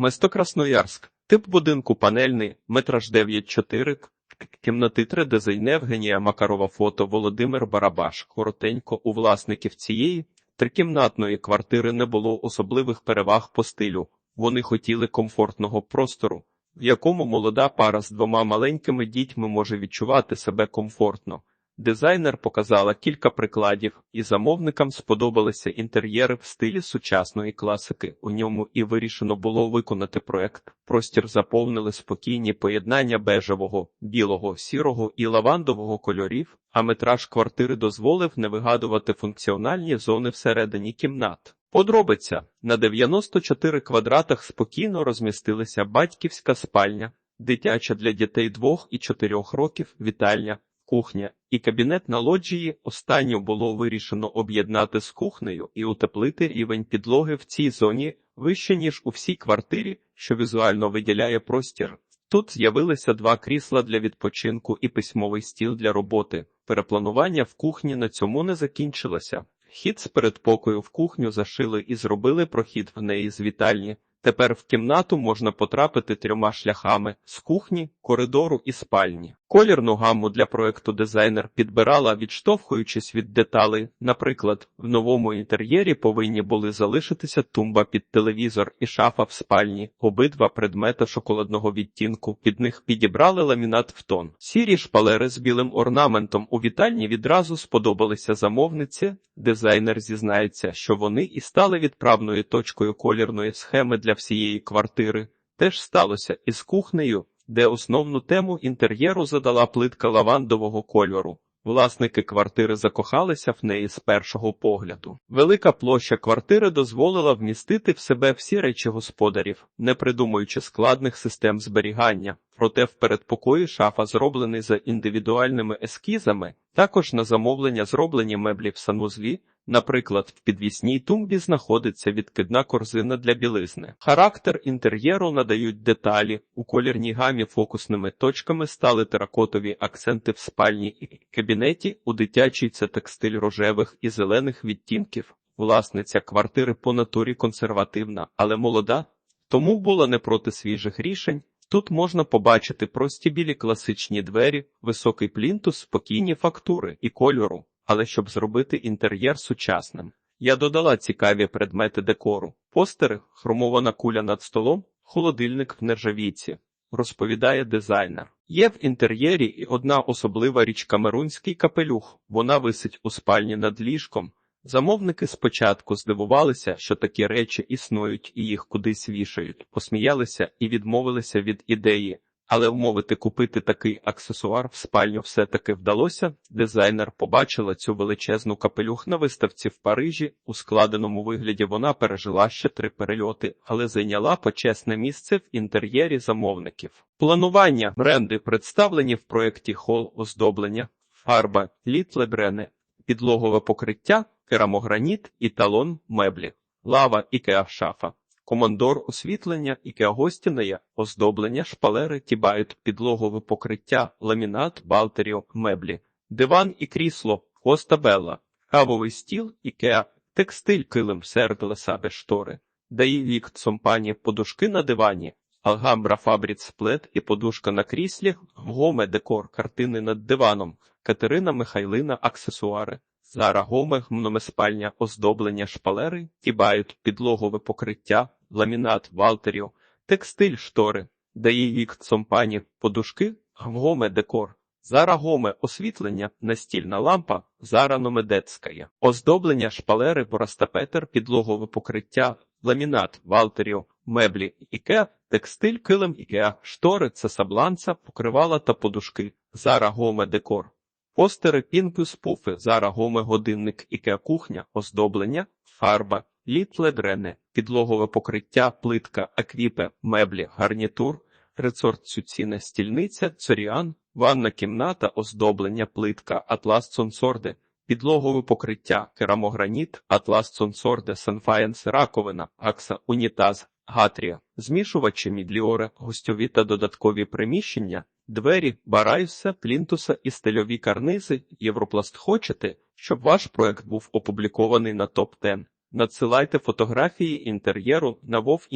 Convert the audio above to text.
Место Красноярськ. Тип будинку панельний, метраж 9,4, к- кімнати 3 дизайн Евгенія Макарова фото Володимир Барабаш. Коротенько, у власників цієї трикімнатної квартири не було особливих переваг по стилю. Вони хотіли комфортного простору, в якому молода пара з двома маленькими дітьми може відчувати себе комфортно. Дизайнер показала кілька прикладів, і замовникам сподобалися інтер'єри в стилі сучасної класики. У ньому і вирішено було виконати проект. Простір заповнили спокійні поєднання бежевого, білого, сірого і лавандового кольорів, а метраж квартири дозволив не вигадувати функціональні зони всередині кімнат. Подробиця на 94 квадратах спокійно розмістилися батьківська спальня, дитяча для дітей 2 і 4 років, вітальня, кухня і кабінет на лоджії. Останню було вирішено об'єднати з кухнею і утеплити рівень підлоги в цій зоні вище ніж у всій квартирі, що візуально виділяє простір. Тут з'явилися два крісла для відпочинку і письмовий стіл для роботи. Перепланування в кухні на цьому не закінчилося. Хід з передпокою в кухню зашили і зробили прохід в неї з вітальні. Тепер в кімнату можна потрапити трьома шляхами з кухні, коридору і спальні. Колірну гамму для проекту дизайнер підбирала, відштовхуючись від деталей. Наприклад, в новому інтер'єрі повинні були залишитися тумба під телевізор і шафа в спальні. Обидва предмети шоколадного відтінку. Під них підібрали ламінат в тон. Сірі шпалери з білим орнаментом у вітальні відразу сподобалися замовниці. Дизайнер зізнається, що вони і стали відправною точкою колірної схеми для всієї квартири. Теж сталося із кухнею, де основну тему інтер'єру задала плитка лавандового кольору. Власники квартири закохалися в неї з першого погляду. Велика площа квартири дозволила вмістити в себе всі речі господарів, не придумуючи складних систем зберігання. Проте в передпокої шафа зроблений за індивідуальними ескізами, також на замовлення зроблені меблі в санузлі. Наприклад, в підвісній тумбі знаходиться відкидна корзина для білизни. Характер інтер'єру надають деталі. У колірній гамі фокусними точками стали теракотові акценти в спальні і кабінеті. У дитячій це текстиль рожевих і зелених відтінків. Власниця квартири по натурі консервативна, але молода, тому була не проти свіжих рішень. Тут можна побачити прості білі класичні двері, високий плінтус, спокійні фактури і кольору. Але щоб зробити інтер'єр сучасним, я додала цікаві предмети декору: постери, хромована куля над столом, холодильник в нержавійці, розповідає дизайнер. Є в інтер'єрі і одна особлива річ камерунський капелюх. Вона висить у спальні над ліжком. Замовники спочатку здивувалися, що такі речі існують і їх кудись вішають, посміялися і відмовилися від ідеї. Але вмовити купити такий аксесуар в спальню все-таки вдалося. Дизайнер побачила цю величезну капелюх на виставці в Парижі. У складеному вигляді вона пережила ще три перельоти, але зайняла почесне місце в інтер'єрі замовників. Планування бренди представлені в проєкті хол оздоблення, фарба, літлебрене, підлогове покриття, керамограніт і талон меблі, лава ікеа шафа. Командор освітлення, ікеа гостіної, оздоблення, шпалери, тібають, підлогове покриття, ламінат, балтеріо, меблі, диван і крісло, хоста белла, кавовий стіл, ікеа, текстиль, килим, сердела, сабе, штори, даї вік, цомпані, подушки на дивані, алгамбра, фабріц, сплет і подушка на кріслі, гоме, декор, картини над диваном, Катерина Михайлина, аксесуари. Зара Гоме, мномеспальня, оздоблення шпалери, тібають, підлогове покриття, ламінат, валтеріо, текстиль, штори, дає вік цомпані, подушки, гоме декор. Зара Гоме, освітлення, настільна лампа, Зара Номедецькая, оздоблення шпалери, борастапетер, підлогове покриття, ламінат, валтеріо, меблі, ікеа, текстиль, килим, ікеа, штори, цесабланца, покривала та подушки, Зара Гоме декор. Постери, пінпус, пуфи, зара гоме годинник, ікеа кухня, оздоблення, фарба, літле дрене, підлогове покриття, плитка, аквіпе, меблі, гарнітур, рецорт цюціна, стільниця, цоріан, ванна кімната, оздоблення, плитка, атлас цонсорде, підлогове покриття, керамограніт, атлас цонсорде, санфаєнс, раковина, акса, унітаз, гатрія, змішувачі мідліоре, гостьові та додаткові приміщення, Двері, барайса, плінтуса і стильові карнизи Європласт хочете, щоб ваш проект був опублікований на топ 10 Надсилайте фотографії інтер'єру на WoW